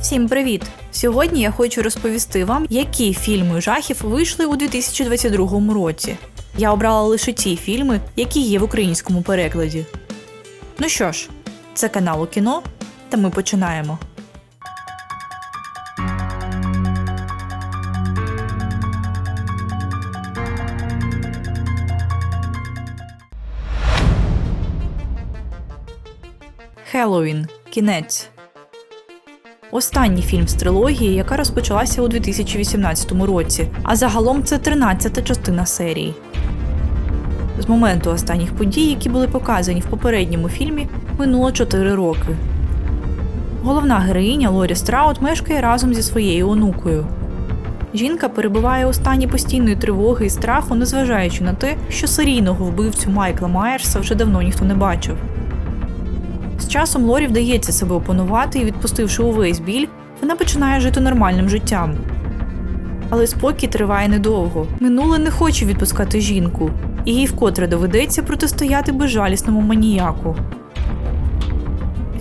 Всім привіт! Сьогодні я хочу розповісти вам, які фільми жахів вийшли у 2022 році. Я обрала лише ті фільми, які є в українському перекладі. Ну що ж, це канал у кіно, та ми починаємо. Хеллоуін. Кінець. Останній фільм з трилогії, яка розпочалася у 2018 році, а загалом це 13-та частина серії. З моменту останніх подій, які були показані в попередньому фільмі, минуло 4 роки. Головна героїня Лорі Страут мешкає разом зі своєю онукою. Жінка перебуває у стані постійної тривоги і страху, незважаючи на те, що серійного вбивцю Майкла Майерса вже давно ніхто не бачив. З часом Лорі вдається себе опанувати і, відпустивши увесь біль, вона починає жити нормальним життям. Але спокій триває недовго. Минуле не хоче відпускати жінку, і їй вкотре доведеться протистояти безжалісному маніяку.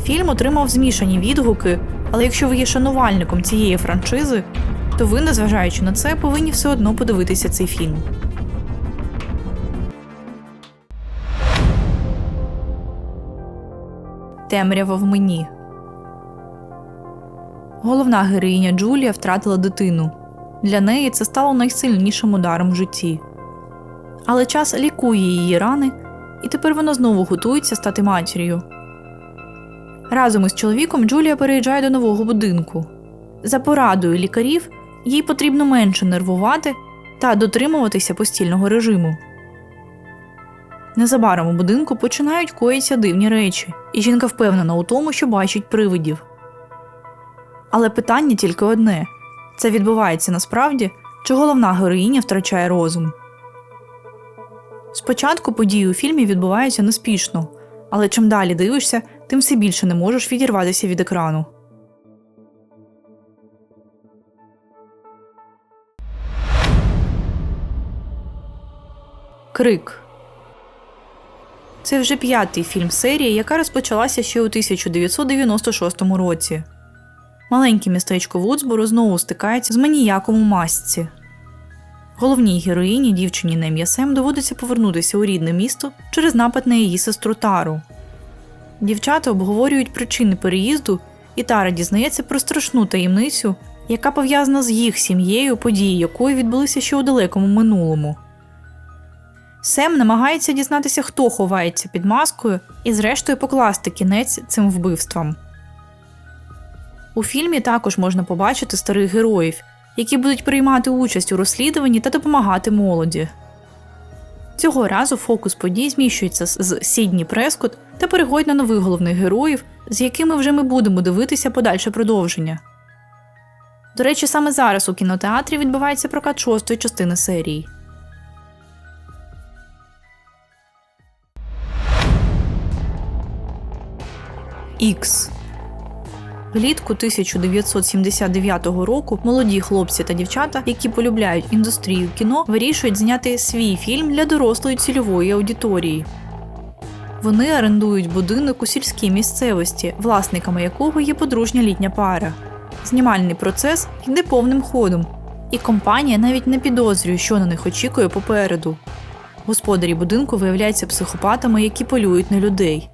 Фільм отримав змішані відгуки, але якщо ви є шанувальником цієї франшизи, то ви, незважаючи на це, повинні все одно подивитися цей фільм. Темрява в мені. Головна героїня Джулія втратила дитину. Для неї це стало найсильнішим ударом в житті. Але час лікує її рани, і тепер вона знову готується стати матір'ю. Разом із чоловіком Джулія переїжджає до нового будинку. За порадою лікарів їй потрібно менше нервувати та дотримуватися постільного режиму. Незабаром у будинку починають коїтися дивні речі, і жінка впевнена у тому, що бачить привидів. Але питання тільки одне це відбувається насправді, чи головна героїня втрачає розум. Спочатку події у фільмі відбуваються неспішно, але чим далі дивишся, тим все більше не можеш відірватися від екрану. Крик це вже п'ятий фільм серії, яка розпочалася ще у 1996 році. Маленьке містечко Вудсборо знову стикається з маніяком у масці. Головній героїні, дівчині на ім'я Сем, доводиться повернутися у рідне місто через напад на її сестру Тару. Дівчата обговорюють причини переїзду, і Тара дізнається про страшну таємницю, яка пов'язана з їх сім'єю, події якої відбулися ще у далекому минулому. Сем намагається дізнатися, хто ховається під маскою, і, зрештою, покласти кінець цим вбивствам. У фільмі також можна побачити старих героїв, які будуть приймати участь у розслідуванні та допомагати молоді. Цього разу фокус подій зміщується з Сідні Прескот та переходить на нових головних героїв, з якими вже ми будемо дивитися подальше продовження. До речі, саме зараз у кінотеатрі відбувається прокат шостої частини серії. Ікс. Влітку 1979 року молоді хлопці та дівчата, які полюбляють індустрію кіно, вирішують зняти свій фільм для дорослої цільової аудиторії. Вони орендують будинок у сільській місцевості, власниками якого є подружня літня пара. Знімальний процес йде повним ходом, і компанія навіть не підозрює, що на них очікує попереду. Господарі будинку виявляються психопатами, які полюють на людей.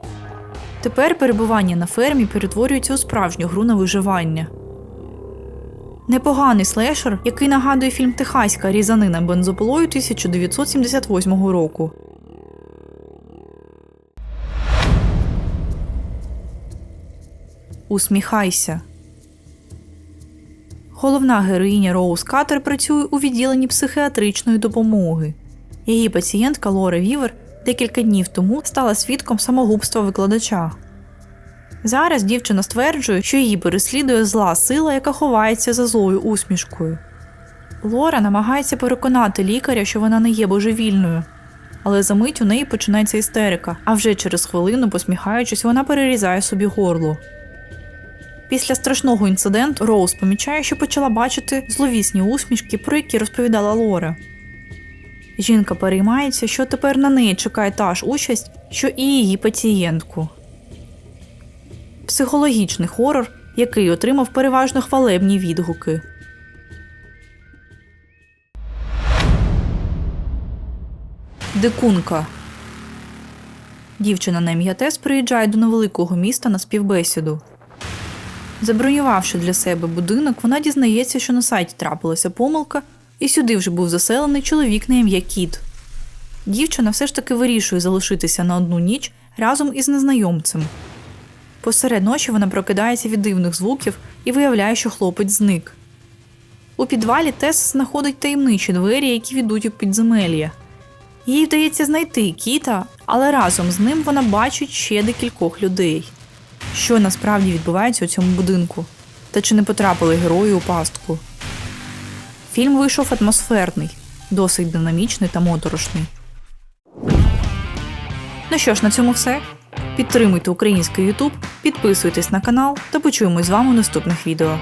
Тепер перебування на фермі перетворюється у справжню гру на виживання. Непоганий слешер, який нагадує фільм Техаська різанина бензополою 1978 року. Усміхайся. Головна героїня Роуз Катер працює у відділенні психіатричної допомоги. Її пацієнтка Лора Вівер декілька днів тому стала свідком самогубства викладача. Зараз дівчина стверджує, що її переслідує зла сила, яка ховається за злою усмішкою. Лора намагається переконати лікаря, що вона не є божевільною, але за мить у неї починається істерика, а вже через хвилину, посміхаючись, вона перерізає собі горло. Після страшного інциденту Роуз помічає, що почала бачити зловісні усмішки, про які розповідала Лора. Жінка переймається, що тепер на неї чекає та ж участь, що і її пацієнтку. Психологічний хорор, який отримав переважно хвалебні відгуки. Дикунка. Дівчина на ім'я Тес приїжджає до невеликого міста на співбесіду. Забронювавши для себе будинок, вона дізнається, що на сайті трапилася помилка, і сюди вже був заселений чоловік на ім'я Кіт. Дівчина все ж таки вирішує залишитися на одну ніч разом із незнайомцем. Посеред ночі вона прокидається від дивних звуків і виявляє, що хлопець зник. У підвалі Тес знаходить таємничі двері, які ведуть у підземелля. Їй вдається знайти кіта, але разом з ним вона бачить ще декількох людей. Що насправді відбувається у цьому будинку? Та чи не потрапили герої у пастку? Фільм вийшов атмосферний, досить динамічний та моторошний. Ну що ж, на цьому все. Підтримуйте український YouTube, підписуйтесь на канал та почуємось з вами у наступних відео.